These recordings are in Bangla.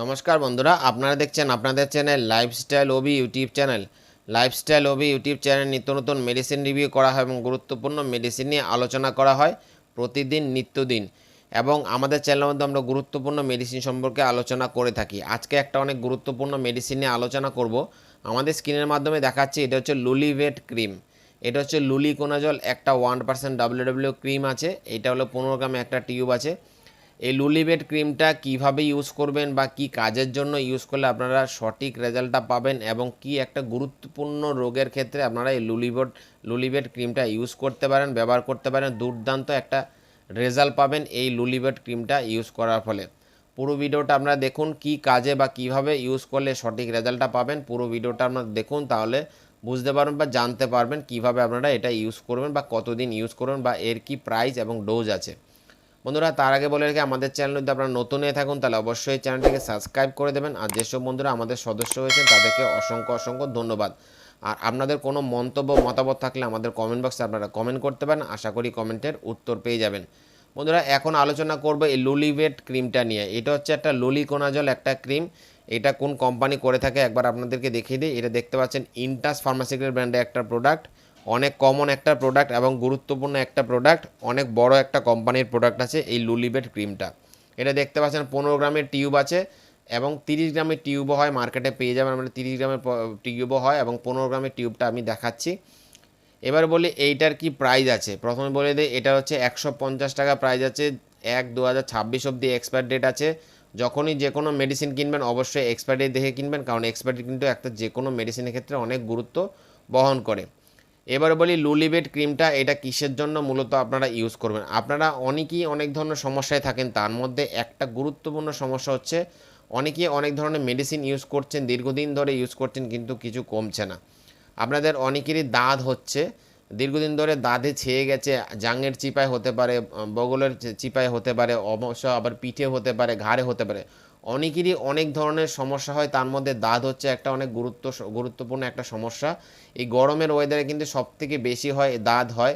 নমস্কার বন্ধুরা, আপনারা দেখছেন আপনাদের channel lifestyle OB YouTube channel lifestyle OB YouTube channel নিত্য নতুন মেডিসিন রিভিউ করা হয় এবং গুরুত্বপূর্ণ মেডিসিন নিয়ে আলোচনা করা হয় প্রতিদিন, নিত্যদিন। এবং আমাদের চ্যানেলের মধ্যে আমরা গুরুত্বপূর্ণ মেডিসিন সম্পর্কে আলোচনা করে থাকি। আজকে একটা অনেক গুরুত্বপূর্ণ মেডিসিন নিয়ে আলোচনা করব। আমাদের স্ক্রিনের মাধ্যমে দেখাচ্ছি, এটা হচ্ছে লুলিভেট ক্রিম এটা হচ্ছে লুলিকোনাজল একটা ওয়ান পার্সেন্ট ডাব্লিউ ক্রিম আছে। এটা হলো পনেরো গ্রামে একটা টিউব আছে। এই লুলিবেট ক্রিমটা কীভাবে ইউজ করবেন বা কি কাজের জন্য ইউজ করলে আপনারা সঠিক রেজাল্টটা পাবেন এবং কি একটা গুরুত্বপূর্ণ রোগের ক্ষেত্রে আপনারা এই লুলিবেট লুলিবেট ক্রিমটা ইউজ করতে পারেন, ব্যবহার করতে পারেন, দুর্দান্ত একটা রেজাল্ট পাবেন এই লুলিবেট ক্রিমটা ইউজ করার ফলে। পুরো ভিডিওটা আপনারা দেখুন কি কাজে বা কীভাবে ইউজ করলে সঠিক রেজাল্টটা পাবেন। পুরো ভিডিওটা আপনারা দেখুন, তাহলে বুঝতে পারবেন বা জানতে পারবেন কীভাবে আপনারা এটা ইউজ করবেন বা কতদিন ইউজ করবেন বা এর কি প্রাইস এবং ডোজ আছে। বন্ধুরা, তার আগে বলে রেখে, আমাদের চ্যানেল যদি আপনারা নতুন হয়ে থাকুন, তাহলে অবশ্যই চ্যানেলটিকে সাবস্ক্রাইব করে দেবেন। আর যেসব বন্ধুরা আমাদের সদস্য হয়েছেন, তাদেরকে অসংখ্য অসংখ্য ধন্যবাদ। আর আপনাদের কোনো মন্তব্য, মতামত থাকলে আমাদের কমেন্ট বক্সে আপনারা কমেন্ট করতে পারেন। আশা করি কমেন্টের উত্তর পেয়ে যাবেন। বন্ধুরা, এখন আলোচনা করব এই লুলিভেট ক্রিমটা নিয়ে। এটা হচ্ছে একটা লুলিকোনাজল একটা ক্রিম এটা কোন কোম্পানি করে থাকে একবার আপনাদেরকে দেখিয়ে দিই। এটা দেখতে পাচ্ছেন ইন্টাস ফার্মাসিউটিক্যাল ব্র্যান্ডের একটা প্রোডাক্ট অনেক কমন একটা প্রোডাক্ট এবং গুরুত্বপূর্ণ একটা প্রোডাক্ট অনেক বড় একটা কোম্পানির প্রোডাক্ট আছে এই লুলিবেট ক্রিমটা এটা দেখতে পাচ্ছেন, পনেরো গ্রামের টিউব আছে এবং তিরিশ গ্রামের টিউবও হয় মার্কেটে পেয়ে যাবেন আমরা তিরিশ গ্রামের টিউবও হয় এবং পনেরো গ্রামের টিউবটা আমি দেখাচ্ছি। এবার বলি এইটার কি প্রাইস আছে? প্রথমে বলে দিই, এটা হচ্ছে একশো পঞ্চাশ টাকা প্রাইস আছে, এক দু হাজার ছাব্বিশ অব্দি এক্সপায়ার ডেট আছে। যখনই যে কোনো মেডিসিন কিনবেন, অবশ্যই এক্সপায়ার ডেট দেখে কিনবেন, কারণ এক্সপায়ার ডেট কিন্তু একটা যে কোনো মেডিসিনের ক্ষেত্রে অনেক গুরুত্ব বহন করে। এবার বলি লুলিবেট ক্রিমটা এটা কিসের জন্য মূলত আপনারা ইউজ করবেন? আপনারা অনেকেই অনেক ধরনের সমস্যায় থাকেন, তার মধ্যে একটা গুরুত্বপূর্ণ সমস্যা হচ্ছে অনেকেই অনেক ধরনের মেডিসিন ইউজ করছেন, দীর্ঘদিন ধরে ইউজ করছেন কিন্তু কিছু কমছে না। আপনাদের অনেকেরই দাঁত হচ্ছে, দীর্ঘদিন ধরে দাঁতে ছেয়ে গেছে জাঙের চিপায় হতে পারে, বগলের চিপায় হতে পারে, অবশ্য আবার পিঠে হতে পারে, ঘাড়ে হতে পারে। অনেকেরই অনেক ধরনের সমস্যা হয়, তার মধ্যে দাঁত হচ্ছে একটা অনেক গুরুত্ব, গুরুত্বপূর্ণ একটা সমস্যা। এই গরমের ওয়েদারে কিন্তু সব থেকে বেশি হয় দাঁত হয়।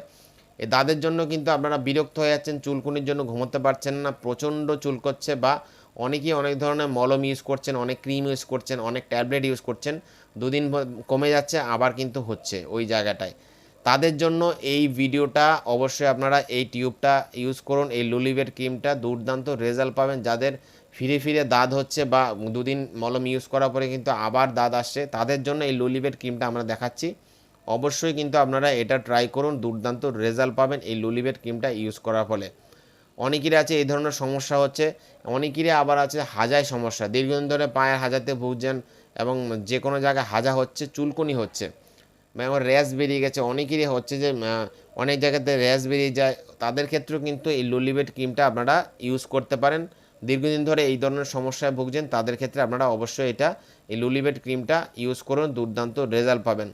এই দাঁতের জন্য কিন্তু আপনারা বিরক্ত হয়ে যাচ্ছেন, চুলকুনির জন্য ঘুমোতে পারছেন না, প্রচণ্ড চুল করছে বা অনেকেই অনেক ধরনের মলম ইউজ করছেন, অনেক ক্রিম ইউজ করছেন, অনেক ট্যাবলেট ইউজ করছেন। দুদিন কমে যাচ্ছে, আবার কিন্তু হচ্ছে ওই জায়গাটায়। তাদের জন্য এই ভিডিওটা অবশ্যই আপনারা এই টিউবটা ইউজ করুন, এই লুলিভেট ক্রিমটা দুর্দান্ত রেজাল্ট পাবেন। যাদের ফিরে ফিরে দাঁত হচ্ছে বা দুদিন মলম ইউজ করার পরে কিন্তু আবার দাঁত আসছে, তাদের জন্য এই লুলিভেট ক্রিমটা আমরা দেখাচ্ছি। অবশ্যই কিন্তু আপনারা এটা ট্রাই করুন, দুর্দান্ত রেজাল্ট পাবেন এই লুলিভেট ক্রিমটা ইউজ করার ফলে। অনেকেরই আছে এই ধরনের সমস্যা হচ্ছে, অনেকেরই আবার আছে হাজায় সমস্যা। দীর্ঘদিন ধরে পায়ের হাজাতে ভুগছেন এবং যে কোনো জায়গায় হাজা হচ্ছে, চুলকুনি হচ্ছে। আমার র্যাশ বেরিয়ে গেছে। অনেকেরই হচ্ছে যে অনেক জায়গাতে র্যাশ বেরিয়ে যায়। তাদের ক্ষেত্রেও কিন্তু এই লুলিবেট ক্রিমটা আপনারা ইউজ করতে পারেন। দীর্ঘদিন ধরে এই ধরনের সমস্যায় ভুগছেন, তাদের ক্ষেত্রে আপনারা অবশ্যই এটা, এই লুলিবেট ক্রিমটা ইউজ করুন, দুর্দান্ত রেজাল্ট পাবেন।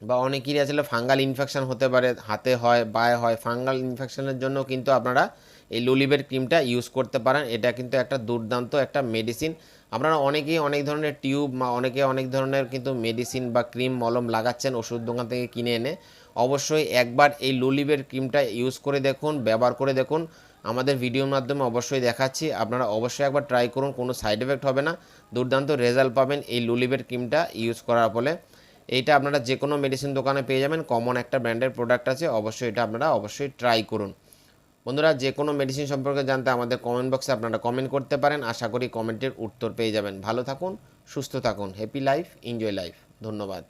বা অনেকেরই আসলে ফাঙ্গাল ইনফেকশান হতে পারে, হাতে হয়, বায়ে হয়, ফাঙ্গাল ইনফেকশানের জন্য কিন্তু আপনারা এই লুলিবেট ক্রিমটা ইউজ করতে পারেন। এটা কিন্তু একটা দুর্দান্ত একটা মেডিসিন আপনারা অনেকেই অনেক ধরনের টিউব বা অনেকে অনেক ধরনের কিন্তু মেডিসিন বা ক্রিম মলম লাগাচ্ছেন ওষুধ দোকান থেকে কিনে এনে। অবশ্যই একবার এই লুলিবেট ক্রিমটা ইউজ করে দেখুন, ব্যবহার করে দেখুন। আমাদের ভিডিওর মাধ্যমে অবশ্যই দেখাচ্ছি। আপনারা অবশ্যই একবার ট্রাই করুন, কোনো সাইড এফেক্ট হবে না। দুর্দান্ত রেজাল্ট পাবেন এই লুলিবেট ক্রিমটা ইউজ করার ফলে। এইটা আপনারা যে কোনো মেডিসিন দোকানে পেয়ে যাবেন। কমন একটা ব্র্যান্ডের প্রোডাক্ট আছে, অবশ্যই এটা আপনারা অবশ্যই ট্রাই করুন। বন্ধুরা যে কোনো মেডিসিন সম্পর্কে জানতে আমাদের কমেন্ট বক্সে আপনারা কমেন্ট করতে পারেন। আশা করি কমেন্টের উত্তর পেয়ে যাবেন। ভালো থাকুন, সুস্থ থাকুন। হ্যাপি লাইফ এনজয় লাইফ ধন্যবাদ।